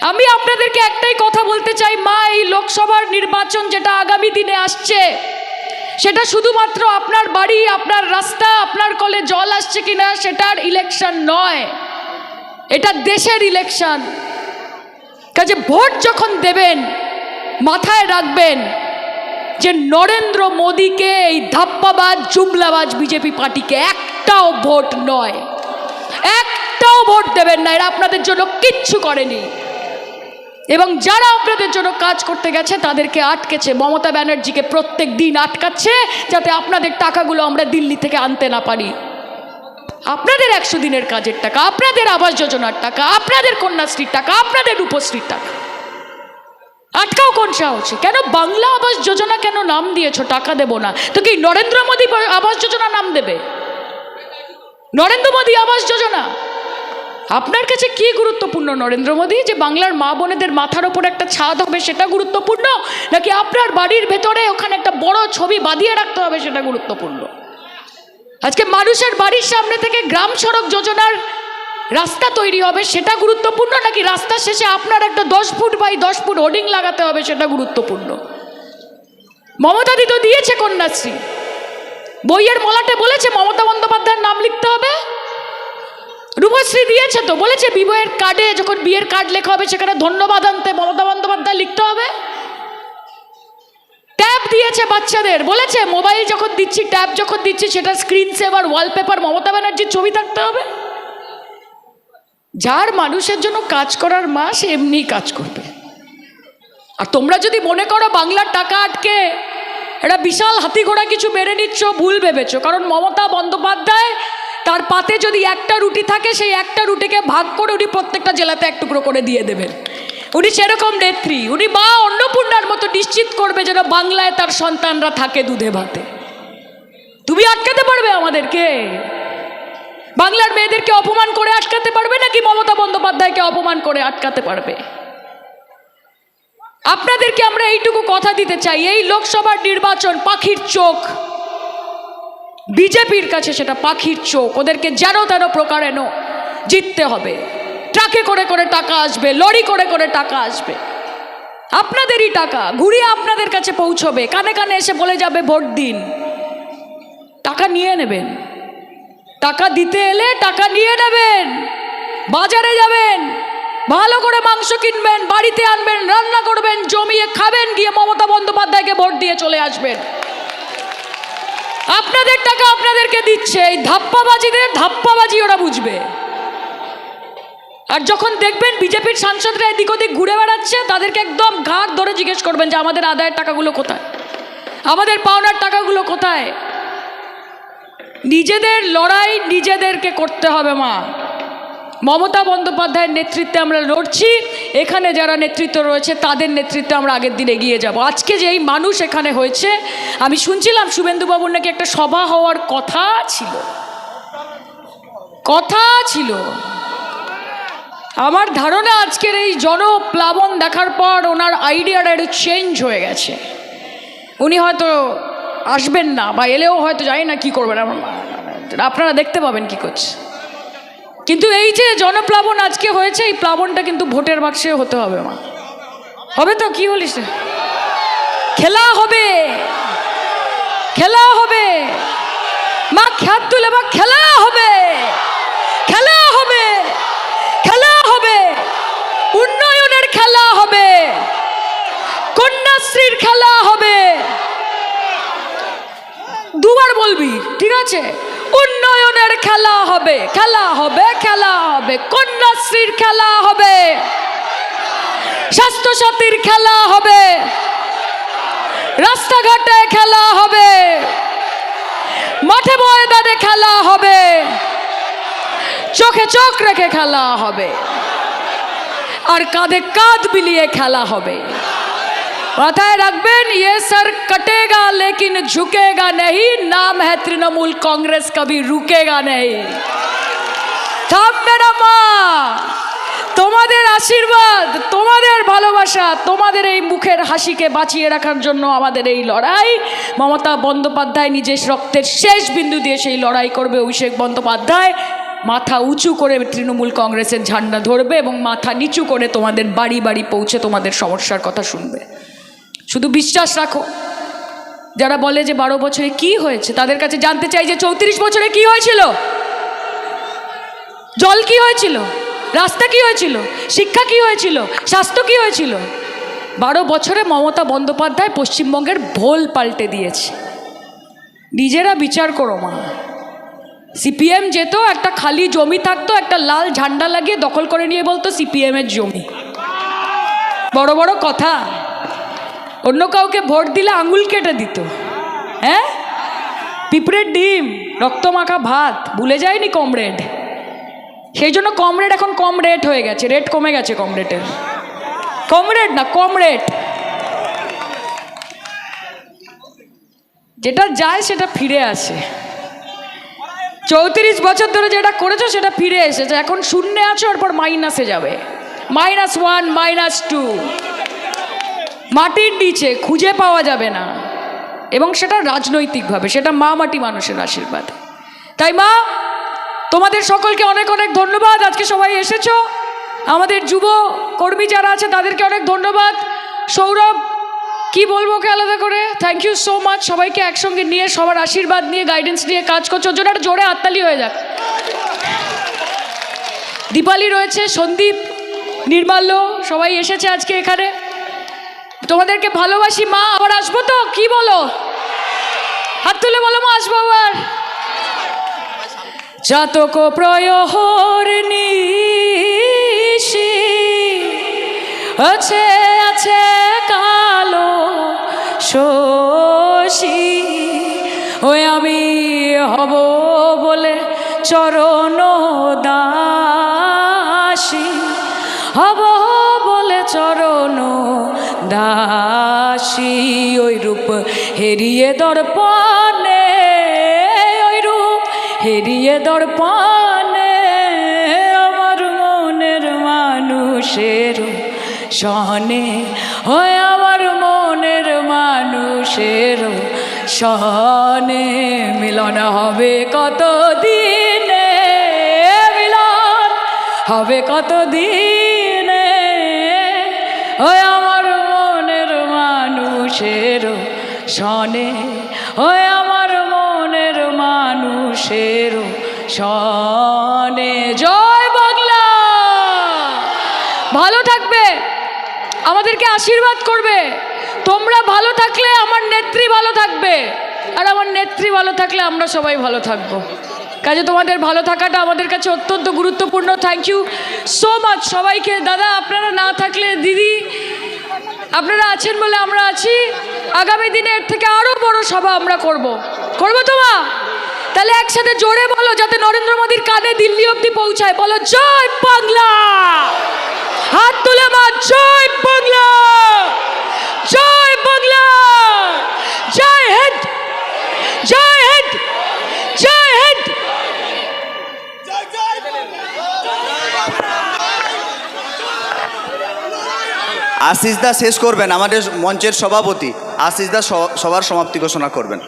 আমি আপনাদেরকে একটাই কথা বলতে চাই, মা, এই লোকসভার নির্বাচন যেটা আগামী দিনে আসছে, সেটা শুধুমাত্র আপনার বাড়ি, আপনার রাস্তা, আপনার কলে জল আসছে কিনা সেটার ইলেকশন নয়। এটা দেশের ইলেকশন কাজে ভোট যখন দেবেন, মাথায় রাখবেন যে নরেন্দ্র মোদীকে এই ধাপ্পাবাজ, জুমলাবাজ বিজেপি পার্টিকে একটাও ভোট নয়। একটাও ভোট দেবেন না, এরা আপনাদের জন্য কিচ্ছু করেনি। এবং যারা আপনাদের জন্য কাজ করতে গেছে, তাদেরকে আটকেছে। মমতা ব্যানার্জিকে প্রত্যেক দিন আটকাচ্ছে যাতে আপনাদের টাকাগুলো আমরা দিল্লি থেকে আনতে না পারি। আপনাদের একশো দিনের কাজের টাকা, আপনাদের আবাস যোজনার টাকা, আপনাদের কন্যাশ্রীর টাকা, আপনাদের রূপশ্রীর টাকা। আটকাও কোন সাহসে? কেন বাংলা আবাস যোজনা কেন নাম দিয়েছ? টাকা দেবো না। তো কি নরেন্দ্র মোদী আবাস যোজনা নাম দেবে? নরেন্দ্র মোদী আবাস যোজনা? আপনার কাছে কি গুরুত্বপূর্ণ, নরেন্দ্র মোদী? যে বাংলার মা বোনেদের মাথার ওপর একটা ছাদ হবে, সেটা গুরুত্বপূর্ণ? নাকি আপনার বাড়ির ভেতরে ওখানে একটা বড় ছবি বাঁধিয়ে রাখতে হবে, সেটা গুরুত্বপূর্ণ? আজকে মানুষের বাড়ির সামনে থেকে গ্রাম সড়ক যোজনার রাস্তা তৈরি হবে, সেটা গুরুত্বপূর্ণ? নাকি রাস্তার শেষে আপনার একটা দশ ফুট বাই দশ ফুট হোর্ডিং লাগাতে হবে, সেটা গুরুত্বপূর্ণ? মমতা দি তো দিয়েছে কন্যাশ্রী। বইয়ের মলাটে বলেছে, মমতা বন্দ্যোপাধ্যায়ের নাম লিখতে হবে। রূপশ্রী দিয়েছে তো, বলেছে বিবাহের কার্ডে যখন বিয়ের কার্ড লেখা হবে সেখানে ধন্যবাদ আনতে মমতা বন্দ্যোপাধ্যায় লিখতে হবে। ট্যাব দিয়েছে বাচ্চাদের, বলেছে মোবাইল যখন দিচ্ছি, ট্যাব যখন দিচ্ছি সেটা স্ক্রিন সেভার ওয়ালপেপার মমতা ব্যানার্জির ছবি থাকতে হবে। যার মানুষের জন্য কাজ করার মা, সে এমনিই কাজ করবে। আর তোমরা যদি মনে করো বাংলার টাকা আটকে এটা বিশাল হাতি ঘোড়া কিছু মেরে নিচ্ছ, ভুল ভেবেছো, কারণ মমতা বন্দ্যোপাধ্যায় তার পাতে যদি একটা রুটি থাকে, সেই একটা রুটিকে ভাগ করে উনি প্রত্যেকটা জেলাতে এক টুকরো করে দিয়ে দেবেন। উনি সেরকম নেত্রী। উনি মা অন্নপূর্ণার মতো নিশ্চিত করবে যেন বাংলায় তার সন্তানরা থাকে দুধে ভাতে। তুমি আটকাতে পারবে আমাদেরকে? বাংলার মেয়েদেরকে অপমান করে আটকাতে পারবে নাকি মমতা বন্দ্যোপাধ্যায়কে অপমান করে আটকাতে পারবে? আপনাদেরকে আমরা এইটুকু কথা দিতে চাই। এই লোকসভার নির্বাচন পাখির চোখ। বিজেপির কাছে সেটা পাখির চোখ। ওদেরকে যেন তেন প্রকার প্রকারেণ জিততে হবে। ট্রাকে করে করে টাকা আসবে, লরি করে করে টাকা আসবে। আপনাদেরই টাকা, ঘুরিয়ে আপনাদের কাছে পৌঁছবে। কানে কানে এসে বলে যাবে ভোট দিন। টাকা নিয়ে নেবেন। টাকা দিতে এলে টাকা নিয়ে নেবেন। বাজারে যাবেন। ভালো করে মাংস কিনবেন, বাড়িতে আনবেন, রান্না করবেন, জমিয়ে খাবেন, গিয়ে মমতা বন্দ্যোপাধ্যায়কে ভোট দিয়ে চলে আসবেন। আপনাদের টাকা আপনাদেরকে দিচ্ছে, এই ধাপ্পাবাজিদের ধাপ্পাবাজি ওরা বুঝবে। আর যখন দেখবেন বিজেপির সাংসদরা এদিক ওদিক ঘুরে বেড়াচ্ছে, তাদেরকে একদম ঘাট ধরে জিজ্ঞেস করবেন যে আমাদের আদায়ের টাকাগুলো কোথায়? আমাদের পাওনার টাকাগুলো কোথায়? নিজেদের লড়াই নিজেদেরকে করতে হবে, মা। মমতা বন্দ্যোপাধ্যায়ের নেতৃত্বে আমরা লড়ছি। এখানে যারা নেতৃত্ব রয়েছে, তাদের নেতৃত্বে আমরা আগের দিন এগিয়ে যাব। আজকে যে এই মানুষ এখানে হয়েছে, আমি শুনছিলাম শুভেন্দুবাবুর নাকি একটা সভা হওয়ার কথা ছিল। কথা ছিল। আমার ধারণা আজকের এই জনপ্লাবন দেখার পর ওনার আইডিয়াটা একটু চেঞ্জ হয়ে গেছে। উনি হয়তো আসবেন না বা এলেও হয়তো জানি না কি করবেন। আমার আপনারা দেখতে পাবেন কি করছে। কিন্তু এই যে জনপ্লাবন আজকে হয়েছে, এই প্লাবনটা কিন্তু ভোটের বাক্সে হতে হবে, মা। হবে তো? কি বলিস? খেলা হবে। খেলা হবে। মা খ্যাত তুলে মা খেলা হবে। খেলা হবে। খেলা হবে। উন্নয়নের খেলা হবে। কন্যাশ্রীর খেলা হবে। দুবার বলবি, ঠিক আছে? খেলা হবে খেলা হবে খেলা হবে। কন্যাশ্রীর খেলা হবে। স্বাস্থ্যসাথীর খেলা হবে। রাস্তাঘাটে খেলা হবে। মাঠে ময়দানে খেলা হবে। চোখে চোখ রেখে খেলা হবে। আর কাঁধে কাঁধ বিলিয়ে খেলা হবে। মাথায় রাখবেন ये सर कटेगा लेकिन झुकेगा नहीं नाम है तृणमूल कांग्रेस कभी रुकेगा नहीं থামবে না মা তোমাদের আশীর্বাদ তোমাদের ভালোবাসা তোমাদের এই মুখের হাসিকে বাঁচিয়ে রাখার জন্য আমাদের এই লড়াই মমতা বন্দ্যোপাধ্যায় নিজের রক্তের শেষ বিন্দু দিয়ে সেই লড়াই করবে অভিষেক বন্দ্যোপাধ্যায় মাথা উঁচু করে তৃণমূল কংগ্রেসের ঝান্ডা ধরবে এবং মাথা নিচু করে তোমাদের বাড়ি বাড়ি পৌঁছে তোমাদের সমস্যার কথা শুনবে শুধু বিশ্বাস রাখো। যারা বলে যে বারো বছরে কি হয়েছে, তাদের কাছে জানতে চাই যে চৌত্রিশ বছরে কি হয়েছিল? জল কি হয়েছিল? রাস্তা কি হয়েছিল? শিক্ষা কি হয়েছিল? স্বাস্থ্য কি হয়েছিল? বারো বছরে মমতা বন্দ্যোপাধ্যায় পশ্চিমবঙ্গের ভোল পাল্টে দিয়েছে। নিজেরা বিচার করো, মা। সিপিএম যেত, একটা খালি জমি থাকতো, একটা লাল ঝান্ডা লাগিয়ে দখল করে নিয়ে বলতো সিপিএমের জমি। বড় বড় কথা। অন্য কাউকে ভোট দিলে আঙুল কেটে দিত। হ্যাঁ? পিঁপড়ের ডিম রক্তমাখা ভাত, ভুলে যায়নি কমরেড। সেই জন্য কমরেড এখন কম রেট হয়ে গেছে, রেট কমে গেছে কমরেডের। কমরেড না কম রেট যেটা যায় সেটা ফিরে আসে। চৌত্রিশ বছর ধরে যেটা করেছ সেটা ফিরে এসেছে। এখন শূন্যে আছো, এরপর মাইনাসে যাবে। Minus one, minus two. মাটির নিচে খুঁজে পাওয়া যাবে না। এবং সেটা রাজনৈতিকভাবে, সেটা মা মাটি মানুষের আশীর্বাদ। তাই মা, তোমাদের সকলকে অনেক অনেক ধন্যবাদ। আজকে সবাই এসেছ। আমাদের যুব কর্মী যারা আছে, তাদেরকে অনেক ধন্যবাদ। সৌরভ, কি বলব ওকে আলাদা করে? থ্যাংক ইউ সো মাচ সবাইকে একসঙ্গে নিয়ে, সবার আশীর্বাদ নিয়ে গাইডেন্স নিয়ে কাজ করছ। ওর জন্য একটা জোরে হাততালি হয়ে যাক। দীপালি রয়েছে, সন্দীপ, নির্মাল্য, সবাই এসেছে আজকে এখানে। তোমাদেরকে ভালোবাসি, মা, আবার আসব তো? কি বলো? হাত তুলে বলো, মা, আসব আবার। জাতক প্রয়হর আছে আছে কালো শশী। ওই আমি হব বলে চরণ দাসী। হব দাসী ওই রূপ হেরিয়ে দর্পণে, ওই রূপ হেরিয়ে দর্পণে, আমার মনের মানুষের সহনে, হয় আমার মনের মানুষের সহনে, মিলন হবে কত দিনে মিলন হবে কত দিনে মানুষের সনে, ওই আমার মনের মানুষের সনে। জয় বাংলা! ভালো থাকবে, আমাদেরকে আশীর্বাদ করবে। তোমরা ভালো থাকলে আমার নেত্রী ভালো থাকবে, আর আমার নেত্রী ভালো থাকলে আমরা সবাই ভালো থাকব। কাজে তোমাদের ভালো থাকাটা আমাদের কাছে অত্যন্ত গুরুত্বপূর্ণ। থ্যাংক ইউ সো মাচ সবাইকে। দাদা, আপনারা না থাকলে দিদি আপনারা আছেন বলে আমরা আছি। আগামী দিনে এর থেকে আরও বড় সভা আমরা করব। করব তো মা? তাহলে একসাথে জোরে বলো যাতে নরেন্দ্র মোদীর কানে দিল্লি অব্দি পৌঁছায়। বলো, জয় বাংলা! হাত তুলে মা, জয় বাংলা! জয় বাংলা জয় হিন্দ জয় হিন্দ জয় হিন্দ আশিস দা শেষ করবেন আমাদের মঞ্চের সভাপতি আশিস দা সবার সমাপ্তি ঘোষণা করবেন।